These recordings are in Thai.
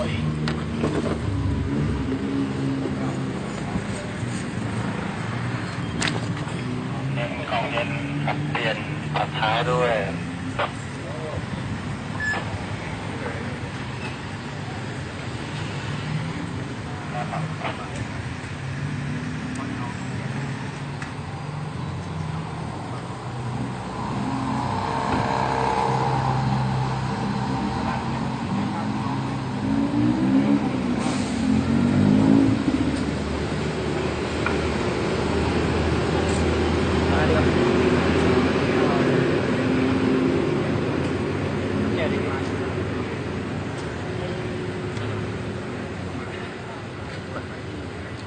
วยเน้นของเย็นกับเปลี่ยนตัดท้ายด้วยมา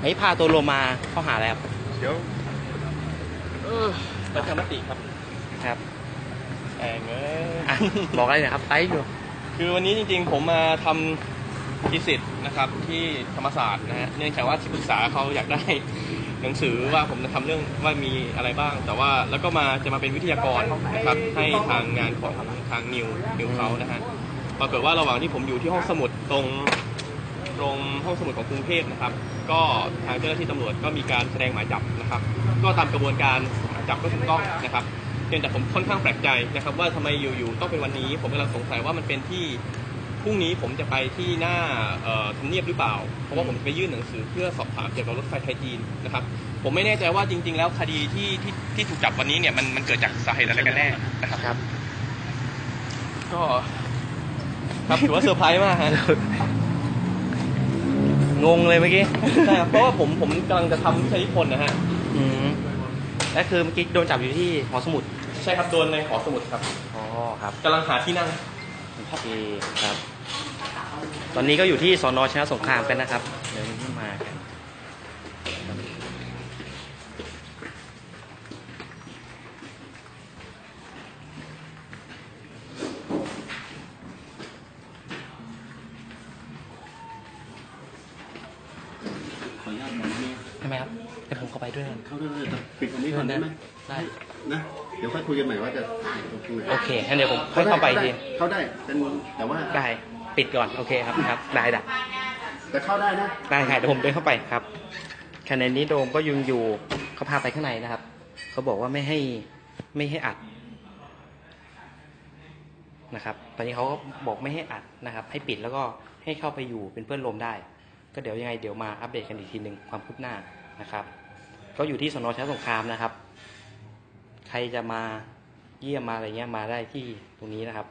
ไอ้พาตัวโลมาเข้าหาแล้วเดี๋ยวเออประชามติครับครับแองเอ้ยอะบอกอะไรหนะครับไลฟ์อยู่คือวันนี้จริงๆ ผมมาทำทีสิทธ์นะครับที่ธรรมศาสตร์นะฮะเนื่องจากว่าที่ปรึกษาเขาอยากได้หนังสือว่าผมจะทำเรื่องว่ามีอะไรบ้าง แต่ว่าแล้วก็มาจะมาเป็นวิทยากรนะครับให้ทางงานของทางนิวนิวเขานะฮะปรากฏว่าระหว่างที่ผมอยู่ที่ห้องสมุดตรงต รงห้องสมุดของกรุงเทพนะครับ ก็ทางเจ้าหน้าที่ตำรวจก็มีการแสดงหมายจับนะครับ ก็ตามกระบวนการหมายจับก็ถูกต้องนะครับเพียงแต่ผมค่อนข้างแปลกใจนะครับ ว่าทำไมอยู่ๆต้องเป็นวันนี้ ผมกำลังสงสัยว่ามันเป็นที่พรุ่งนี้ผมจะไปที่หน้าเอ่อทำเนียบหรือเปล่า เพราะว่าผมจะไปยื่นหนังสือเพื่อสอบถามเกี่ยวกับรถไฟไทยจีนนะครับ ผมไม่แน่ใจว่าจริง ๆ แล้วคดีที่ที่ที่ถูกจับวันนี้เนี่ยมันมันเกิดจากสาเหตุอะไรกันแน่นะครับครับก็ครับถือว่าเซอร์ไพรส์มากฮะ งงเลยเมื่อกี้ใช่ครับเพราะว่าผมผมกำลังจะทำวิชานิพนธ์นะฮะอืมและคือเมื่อกี้โดนจับอยู่ที่หอสมุดใช่ครับโดนในหอสมุดครับอ๋อครับกำลังหาที่นั่งโอเคครับ ตอนนี้ก็อยู่ที่สอนอชนะสงครามกันนะครับเดี๋ยวนี้มากันครับ ขออนุญาตหน่อยนะ ใช่ไหมครับเดี๋ยวผมเข้าไปด้วยกันเข้าได้เลยแต่ปิดตรงนี้ก่อนได้ไหมได้นะ เดี๋ยวค่อยคุยกันใหม่ว่าจะตรงไหนโอเคงั้นเดี๋ยวผมค่อยเข้าไปทีเข้าได้เป็นแต่ว่าได้ปิดก่อนโอเคครับครับ ได้ได้แต่เข้าได้นะได้ค่ะเดี๋ยวผมเดินเข้าไปครับคะแนนนี้โดมก็ยังอยู่เขาพาไปข้างในนะครับ เขาบอกว่าไม่ให้ไม่ให้อัดนะครับ ตอนนี้เขาก็บอกไม่ให้อัดนะครับ ให้ปิดแล้วก็ให้เข้าไปอยู่เป็นเพื่อนรวมได้ ก็เดี๋ยวยังไงเดี๋ยวมาอัปเดตกันอีกทีหนึ่งความคืบหน้านะครับ ก็อยู่ที่สนชนะสงครามนะครับ ใครจะมาเยี่ยมมาอะไรเงี้ยมาได้ที่ตรงนี้นะครับ